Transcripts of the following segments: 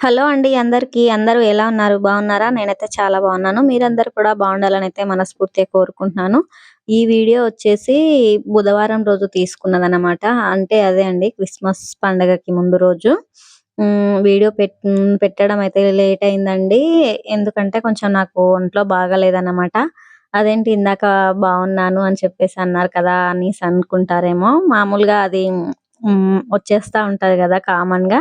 Hello అండి అందరికీ. అందరూ ఎలా ఉన్నారు? బాగున్నారా? నేనైతే చాలా బాగున్నాను. మీరందరూ కూడా బాగుండాలని అయితే మనస్ఫూర్తిగా కోరుకుంటున్నాను. ఈ వీడియో వచ్చేసి బుధవారం రోజు తీసుకున్నదనమాట. అంటే అదే అండి క్రిస్మస్ పండగకి ముందు రోజు. వీడియో పెట్ పెట్టడం అయితే లేట్ అయిందండి. ఎందుకంటే కొంచెం నాకు ఒంట్లో బాగాలేదన్నమాట. అదేంటి ఇందాక బాగున్నాను అని చెప్పేసి అన్నారు కదా! అనేసి అనుకుంటారేమో. మామూలుగా అది వచ్చేస్తా ఉంటది కదా! కామన్‌గా.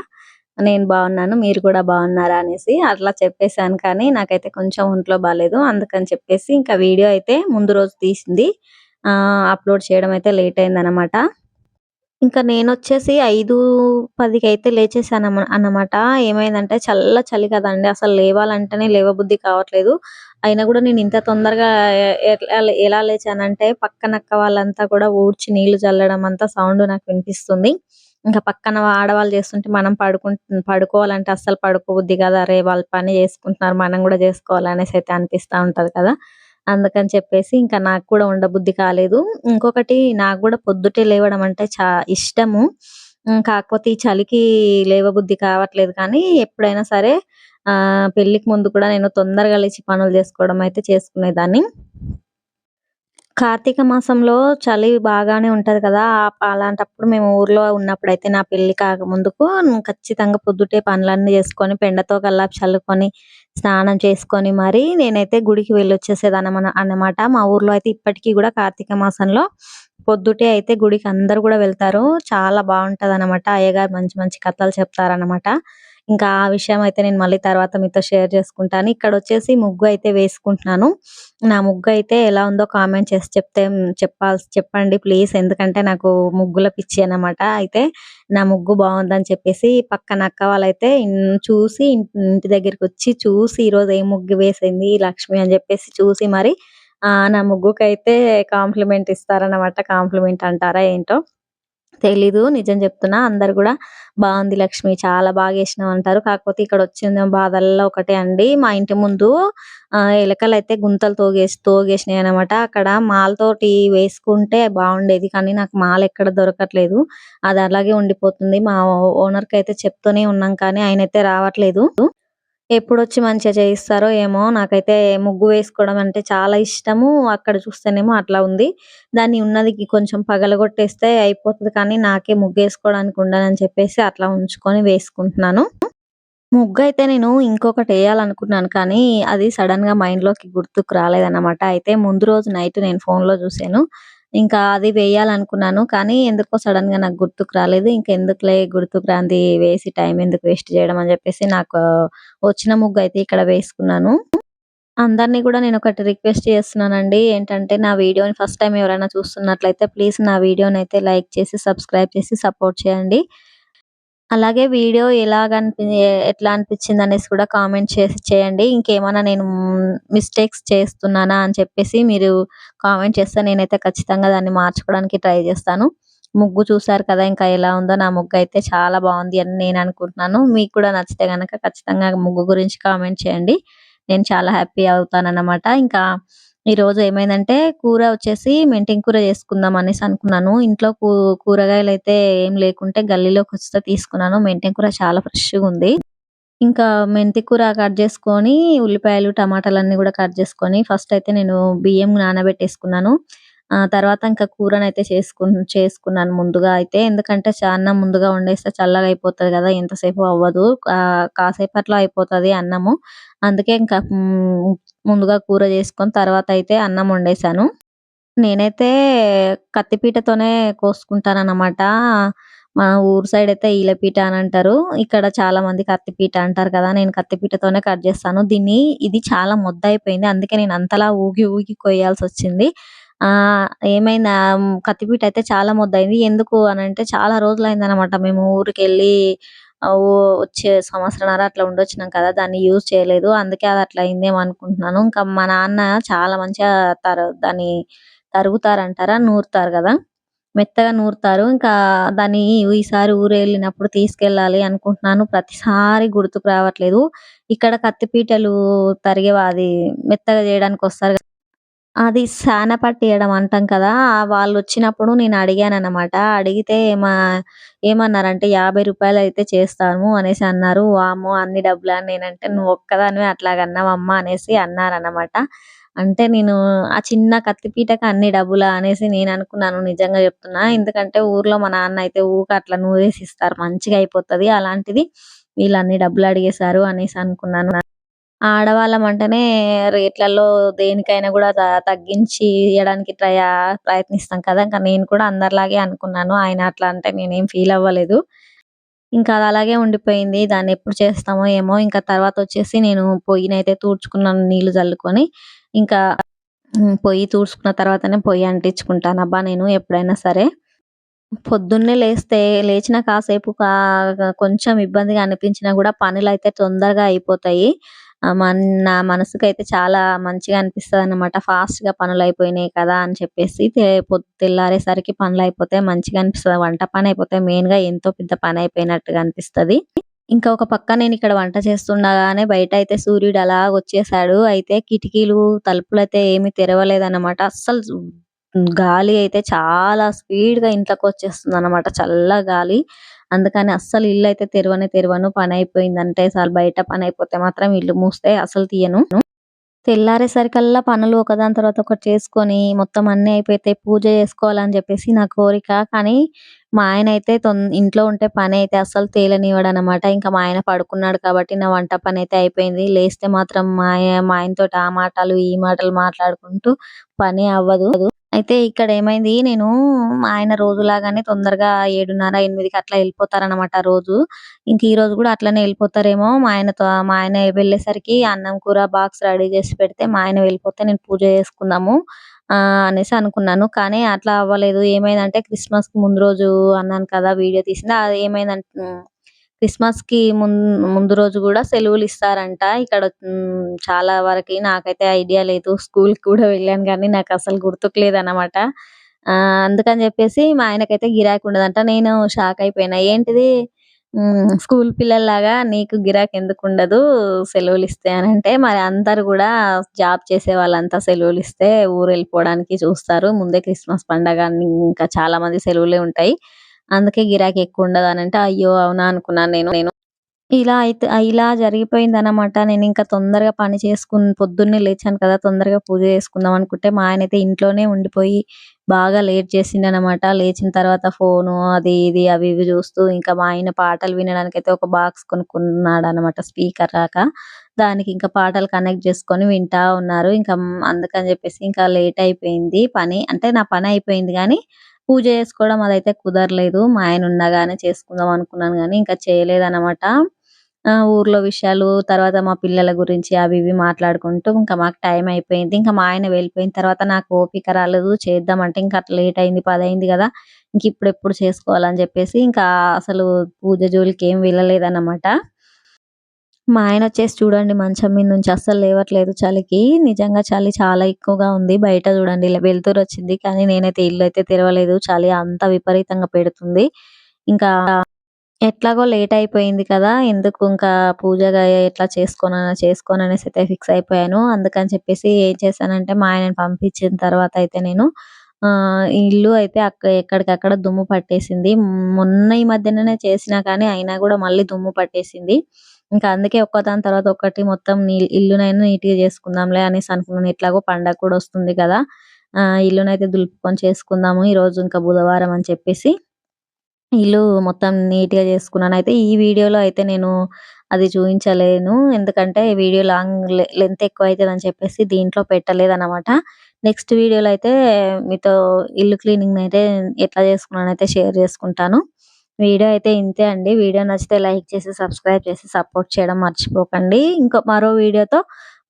నేను బాగున్నాను. మీరు కూడా బాగున్నారా? అనేసి అట్లా చెప్పేసాను. కానీ నాకైతే కొంచెం ఒంట్లో బాగాలేదు అందుకని చెప్పేసి ఇంకా వీడియో అయితే ముందు రోజు తీసింది. అప్‌లోడ్ చేయడం అయితే లేట్ అయిందనమాట. ఇంకా నేను వచ్చేసి ఐదు పదికి అయితే లేచేసాను అన్నమాట. ఏమైందంటే చల్ల చలి కదండి అసలు లేవాలంటేనే లేవబుద్ధి కావట్లేదు. అయినా కూడా నేను ఇంత తొందరగా ఎలా లేచానంటే పక్కనక్క వాళ్ళంతా కూడా ఊడ్చి నీళ్ళు చల్లడం అంతా సౌండ్ నాకు వినిపిస్తుంది. ఇంకా పక్కన ఆడవాళ్ళు చేస్తుంటే మనం పడుకు పడుకోవాలంటే అస్సలు పడుకోబుద్ది కదా అరే! వాళ్ళు పని చేసుకుంటున్నారు. మనం కూడా చేసుకోవాలనేసి అయితే అనిపిస్తా ఉంటది కదా! అందుకని చెప్పేసి ఇంకా నాకు కూడా ఉండబుద్ధి కాలేదు. ఇంకొకటి నాకు కూడా పొద్దుటే లేవడం అంటే చా ఇష్టము. కాకపోతే ఈ చలికి లేవబుద్ధి కావట్లేదు కానీ ఎప్పుడైనా సరే ఆ పెళ్ళికి ముందు కూడా నేను తొందరగా లేచి పనులు చేసుకోవడం అయితే చేసుకునేదాన్ని. కార్తీక మాసంలో చలి బాగానే ఉంటది కదా! అలాంటప్పుడు మేము ఊర్లో ఉన్నప్పుడు అయితే నా పెళ్ళి కాకముందుకు ఖచ్చితంగా పొద్దుటే పనులన్నీ చేసుకొని పెండతో కల్లా చల్లుకొని, స్నానం చేసుకొని మరి నేనైతే గుడికి వెళ్ళొచ్చేసేదాన్నమన అన్నమాట. మా ఊర్లో అయితే ఇప్పటికీ కూడా కార్తీక మాసంలో పొద్దుటే అయితే గుడికి అందరు కూడా వెళ్తారు. చాలా బాగుంటది అన్నమాట అయ్యగారు మంచి మంచి కథలు చెప్తారనమాట. ఇంకా ఆ విషయం అయితే నేను మళ్ళీ తర్వాత మీతో షేర్ చేసుకుంటాను. ఇక్కడ వచ్చేసి ముగ్గు అయితే వేసుకుంటున్నాను. నా ముగ్గు అయితే ఎలా ఉందో కామెంట్ చేసి చెప్తే చెప్పాల్సి చెప్పండి ప్లీజ్. ఎందుకంటే నాకు ముగ్గుల పిచ్చి అన్నమాట. అయితే నా ముగ్గు బాగుందని చెప్పేసి పక్కన అక్క వాళ్ళైతే చూసి ఇంటి దగ్గరికొచ్చి చూసి ఈరోజు ఏ ముగ్గు వేసింది లక్ష్మి అని చెప్పేసి చూసి మరి నా ముగ్గుకైతే కాంప్లిమెంట్ ఇస్తారన్నమాట. కాంప్లిమెంట్ అంటారా ఏంటో తెలీదు. నిజం చెప్తున్నా. అందరు కూడా బాగుంది లక్ష్మి చాలా బాగా వేసినావు అంటారు. కాకపోతే ఇక్కడ ఇక్కడొచ్చిన బాధల్లో ఒకటే అండి. మా ఇంటి ముందు ఎలకలు అయితే గుంతలు తోగేసి తోగేసినాయి అనమాట అక్కడ మాలతోటి వేసుకుంటే బాగుండేది కానీ నాకు మాల్ ఎక్కడ దొరకట్లేదు. అది అలాగే ఉండిపోతుంది. మా ఓనర్‌కైతే చెప్తూనే ఉన్నాం కానీ ఆయన అయితే రావట్లేదు. ఎప్పుడొచ్చి మంచిగా చేయిస్తారో ఏమో! నాకైతే ముగ్గు వేసుకోవడం అంటే చాలా ఇష్టము. అక్కడ చూస్తేనేమో అట్లా ఉంది. దాన్ని ఉన్నది కొంచెం పగలగొట్టేస్తే అయిపోతుంది కానీ నాకే ముగ్గు వేసుకోవడానికి ఉండదని చెప్పేసి అట్లా ఉంచుకొని వేసుకుంటున్నాను. ముగ్గు అయితే నేను ఇంకొకటి వేయాలనుకున్నాను కానీ అది సడెన్‌గా మైండ్‌లోకి గుర్తుకు రాలేదన్నమాట. అయితే ముందు రోజు నైట్ నేను ఫోన్‌లో చూసాను. ఇంకా అది వేయాలనుకున్నాను. కానీ ఎందుకో సడన్గా నాకు గుర్తుకు రాలేదు. ఇంకా ఎందుకులే గుర్తుకు రాంది వేసి టైం ఎందుకు వేస్ట్ చేయడం అని చెప్పేసి నాకు వచ్చిన ముగ్గు అయితే ఇక్కడ వేసుకున్నాను. అందరిని కూడా నేను ఒకటి రిక్వెస్ట్ చేస్తున్నానండి. ఏంటంటే నా వీడియోని ఫస్ట్ టైం ఎవరైనా చూస్తున్నట్లయితే ప్లీజ్ నా వీడియోనైతే లైక్ చేసి, సబ్స్క్రైబ్ చేసి సపోర్ట్ చేయండి. అలాగే వీడియో ఎలాగనిపి ఎట్లా అనిపించింది అనేసి కూడా కామెంట్ చేసి చేయండి. ఇంకేమన్నా నేను మిస్టేక్స్ చేస్తున్నానా అని చెప్పేసి మీరు కామెంట్ చేస్తే నేనైతే ఖచ్చితంగా దాన్ని మార్చుకోవడానికి ట్రై చేస్తాను. ముగ్గు చూసారు కదా! ఇంకా ఎలా ఉందో నా ముగ్గు అయితే చాలా బాగుంది అని నేను అనుకుంటున్నాను మీకు కూడా నచ్చితే కనుక ఖచ్చితంగా ముగ్గు గురించి కామెంట్ చేయండి. నేను చాలా హ్యాపీ అవుతానన్నమాట. ఇంకా ఈరోజు ఏమైందంటే కూర వచ్చేసి మెంతిన కూర చేసుకుందాం అనేసి అనుకున్నాను. ఇంట్లో కూ అయితే ఏం లేకుంటే గల్లీలోకి వస్తే తీసుకున్నాను. మెంతిన కూర చాలా ఫ్రెష్‌గుంది. ఇంకా మెంతి కూర కట్ చేసుకొని, ఉల్లిపాయలు, టమాటాలన్నీ కూడా కట్ చేసుకొని ఫస్ట్ అయితే నేను బియ్యం నానబెట్టేసుకున్నాను. ఆ తర్వాత ఇంకా కూరనైతే చేసుకున్ చేసుకున్నాను ముందుగా అయితే. ఎందుకంటే చ అన్నం ముందుగా వండేస్తే చల్లగా అయిపోతది కదా! ఎంతసేపు అవ్వదు. ఆహ్, కాసేపట్లో అయిపోతది అన్నము. అందుకే ఇంకా ముందుగా కూర చేసుకొని తర్వాత అయితే అన్నం వండేసాను. నేనైతే కత్తిపీటతోనే కోసుకుంటాను అన్నమాట మా ఊరు సైడ్ అయితే ఈలపీట అని అంటారు. ఇక్కడ చాలా మంది కత్తిపీట అంటారు కదా! నేను కత్తిపీటతోనే కట్ చేస్తాను. దీన్ని ఇది చాలా ముద్ద అయిపోయింది అందుకే నేను అంతలా ఊగి ఊగి కొయ్యాల్సొచ్చింది. ఆ ఏమైంది కత్తిపీట అయితే చాలా మొద్దయింది. ఎందుకు అని అంటే చాలా రోజులయిందనమాట మేము ఊరికెళ్ళి ఓ వచ్చే సంవత్సరన్నర అట్లా ఉండొచ్చినాం కదా! దాన్ని యూజ్ చేయలేదు. అందుకే అది అట్లా అయిందేమో అనుకుంటున్నాను. ఇంకా మా నాన్న చాలా మంచిగా తరు దాన్ని తరుగుతారంటారా? నూరుతారు కదా మెత్తగా నూరుతారు. ఇంకా దాన్ని ఈసారి ఊరెళ్ళినప్పుడు తీసుకెళ్ళాలి అనుకుంటున్నాను. ప్రతిసారి గుర్తుకు రావట్లేదు. ఇక్కడ కత్తిపీటలు తరిగే అది మెత్తగా చేయడానికొస్తారు అది సాన పట్టియడం అంటాం కదా! వాళ్ళు వచ్చినప్పుడు నేను అడిగాను అనమాట అడిగితే మా ఏమన్నారంటే యాభై రూపాయలు అయితే చేస్తాము అనేసి అన్నారు. వామ్మో! అన్ని డబ్బులు అని నేనంటే "నువ్వు ఒక్కదానివే అట్లాగన్నావమ్మా" అనేసి అన్నారనమాట. అంటే నేను ఆ చిన్న కత్తిపీటకి అన్ని డబ్బులా అనేసి నేను అనుకున్నాను నిజంగా చెప్తున్నా. ఎందుకంటే ఊర్లో మా నాన్న అయితే ఊక అట్లా నూరేసి ఇస్తారు. మంచిగా అయిపోతది. అలాంటిది వీళ్ళు అన్ని డబ్బులు అడిగేశారు అనేసి అనుకున్నాను. ఆడవాళ్ళం అంటేనే రేట్లలో దేనికైనా కూడా తగ్గించి ఇవ్వడానికి ట్రై ప్రయత్నిస్తాం కదా! ఇంకా నేను కూడా అందరిలాగే అనుకున్నాను. ఆయన అట్లా అంటే నేనేం ఫీల్ అవ్వలేదు. ఇంకా అది అలాగే ఉండిపోయింది. దాన్ని ఎప్పుడు చేస్తామో ఏమో! ఇంకా తర్వాత వచ్చేసి నేను పొయ్యినైతే తూడ్చుకున్నాను నీళ్ళు చల్లుకొని ఇంకా పొయ్యి తూడ్చుకున్న తర్వాతనే పొయ్యి అంటించుకుంటాను అబ్బా నేను ఎప్పుడైనా సరే. పొద్దున్నే లేస్తే లేచిన కాసేపు కొంచెం ఇబ్బందిగా అనిపించినా కూడా పనులు అయితే తొందరగా అయిపోతాయి. మన్ నా మనసుకైతే చాలా మంచిగా అనిపిస్తదనమాట. ఫాస్ట్‌గా పనులయిపోయినాయి కదా! అని చెప్పేసి తెల్లారేసరికి పనులు అయిపోతే మంచిగా అనిపిస్తది. వంట పని అయిపోతే మెయిన్‌గా ఎంతో పెద్ద పని అయిపోయినట్టుగా అనిపిస్తది. ఇంకా ఒక పక్క నేను ఇక్కడ వంట చేస్తుండగానే బయట అయితే సూర్యుడు అలాగొచ్చేసాడు. అయితే కిటికీలు, తలుపులు అయితే ఏమీ తెరవలేదన్నమాట అస్సలు గాలి అయితే చాలా స్పీడ్‌గా అనమాట చల్ల గాలి. అందుకని అస్సలు ఇల్లయితే తెరవనే తెరవను. అంటే సార్ బయట పని అయిపోతే మాత్రం ఇల్లు మూస్తే అసలు తీయను. తెల్లారేసరికల్లా పనులు ఒకదాని తర్వాత ఒకటి చేసుకొని మొత్తం అన్నీ అయిపోతే పూజ చేసుకోవాలని చెప్పేసి నా కోరిక. కానీ మా ఆయన అయితే ఇంట్లో ఉంటే పని అయితే అస్సలు తేలనివ్వడనమాట. ఇంకా మా ఆయన పడుకున్నాడు కాబట్టి నా వంట పని అయితే అయిపోయింది. లేస్తే మాత్రం మా మా ఆయనతో ఆ మాటలు, ఈ మాటలు మాట్లాడుకుంటూ పని అవ్వదు. అయితే ఇక్కడ ఏమైంది నేను మా ఆయన రోజులాగానే తొందరగా 7:30, 8కి అట్లా వెళ్ళిపోతారనమాట రోజు. ఇంక ఈ రోజు కూడా అట్లనే వెళ్ళిపోతారేమో మా ఆయనతో మా ఆయన వెళ్ళేసరికి అన్నం, కూర బాక్స్ రెడీ చేసి పెడితే మా ఆయన వెళ్ళిపోతే నేను పూజ చేసుకుందాము అనేసి అనుకున్నాను. కానీ అట్లా అవ్వలేదు. ఏమైందంటే క్రిస్మస్ ముందు రోజు అన్నాను కదా! వీడియో తీసింది. అది ఏమైందంటే క్రిస్మస్కి ముందు ముందు రోజు కూడా సెలవులు ఇస్తారంట ఇక్కడ చాలా వరకి నాకైతే ఐడియా లేదు. స్కూల్‌కి కూడా వెళ్ళాను కానీ నాకు అసలు గుర్తుకు లేదన్నమాట ఆహ్, అందుకని చెప్పేసి మా ఆయనకైతే గిరాకీ ఉండదంట. నేను షాక్ అయిపోయినా. ఏంటిది స్కూల్ పిల్లల్లాగా నీకు గిరాకీ ఇస్తే అని అంటే మరి అందరు కూడా జాబ్ చేసే వాళ్ళంతా సెలవులు ఇస్తే ఊరు వెళ్ళిపోవడానికి చూస్తారు. ముందే క్రిస్మస్ పండగ ఇంకా చాలా మంది సెలవులే ఉంటాయి. అందుకే గిరాకీ ఎక్కువ ఉండదు అని అంటే అయ్యో! అవునా అనుకున్నాను నేను. నేను ఇలా అయితే ఇలా జరిగిపోయింది అనమాట నేను ఇంకా తొందరగా పని చేసుకుని పొద్దున్నే లేచాను కదా! తొందరగా పూజ చేసుకుందాం అనుకుంటే, మా ఆయన అయితే ఇంట్లోనే ఉండిపోయి బాగా లేట్ చేసిండనమాట. లేచిన తర్వాత ఫోను అది ఇది అవి ఇవి చూస్తూ ఇంకా మా ఆయన పాటలు వినడానికి అయితే ఒక బాక్స్ కొనుక్కున్నాడు అనమాట స్పీకర్ రాక దానికి ఇంకా పాటలు కనెక్ట్ చేసుకొని వింటా ఉన్నారు. ఇంకా అందుకని చెప్పేసి ఇంకా లేట్ అయిపోయింది పని. అంటే నా పని అయిపోయింది కానీ పూజ చేసుకోవడం అదైతే కుదరలేదు. మా ఆయన ఉండగానే చేసుకుందాం అనుకున్నాను కానీ ఇంకా చేయలేదనమాట. ఆహ్, ఊర్లో విషయాలు, తర్వాత మా పిల్లల గురించి అవి ఇవి మాట్లాడుకుంటూ ఇంకా మాకు టైం అయిపోయింది. ఇంకా మా ఆయన వెళ్ళిపోయిన తర్వాత నాకు ఓపిక రాలేదు. చేద్దామంటే ఇంకా అట్లా లేట్ అయింది. 10 అయింది గదా! ఇంక ఇప్పుడెప్పుడు చేసుకోవాలని చెప్పేసి ఇంకా అసలు పూజ జోలికి ఏం వెళ్ళలేదన్నమాట. మా ఆయన వచ్చేసి చూడండి మంచం మీద నుంచి అస్సలు లేవట్లేదు చలికి. నిజంగా చలి చాలా ఎక్కువగా ఉంది. బయట చూడండి వెలుతురు వచ్చింది కానీ నేనైతే ఇల్లు అయితే తెరవలేదు. చలి అంత విపరీతంగా పెడుతుంది. ఇంకా ఎట్లాగో లేట్ అయిపోయింది కదా! ఎందుకు ఇంకా పూజగా ఎట్లా చేసుకోనా చేసుకోను అనేసి అయితే ఫిక్స్ అయిపోయాను. అందుకని చెప్పేసి ఏం చేశానంటే మా ఆయనని పంపించిన తర్వాత అయితే నేను ఇల్లు అయితే అక్క ఎక్కడికక్కడ దుమ్ము పట్టేసింది. మొన్న ఈ మధ్యననే చేసినా కానీ అయినా కూడా మళ్ళీ దుమ్ము పట్టేసింది. ఇంకా అందుకే ఒక్క దాని తర్వాత ఒకటి మొత్తం నీ ఇల్లునైనా నీట్‌గా చేసుకుందాంలే అనేసి అనుకున్నాను. ఎట్లాగో పండగ కూడా వస్తుంది కదా! ఆహ్, ఇల్లునైతే దులుపుకొని చేసుకుందాము ఈరోజు ఇంకా బుధవారం అని చెప్పేసి ఇల్లు మొత్తం నీట్‌గా చేసుకున్నాను. అయితే ఈ వీడియోలో అయితే నేను అది చూపించలేను ఎందుకంటే వీడియో లాంగ్ లె లెంత్ అని చెప్పేసి దీంట్లో పెట్టలేదనమాట. నెక్స్ట్ వీడియోలో అయితే మీతో ఇల్లు క్లీనింగ్ అయితే ఎట్లా చేసుకున్నానైతే షేర్ చేసుకుంటాను. వీడియో అయితే ఇంతే అండి. వీడియో నచ్చితే లైక్ చేసి, సబ్స్క్రైబ్ చేసి సపోర్ట్ చేయడం మర్చిపోకండి. ఇంకో మరో వీడియోతో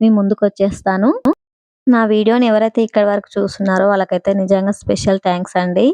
మీ ముందుకొచ్చేస్తాను. నా వీడియోని ఎవరైతే ఇక్కడ వరకు చూస్తున్నారో వాళ్ళకైతే నిజంగా స్పెషల్ థ్యాంక్స్ అండి.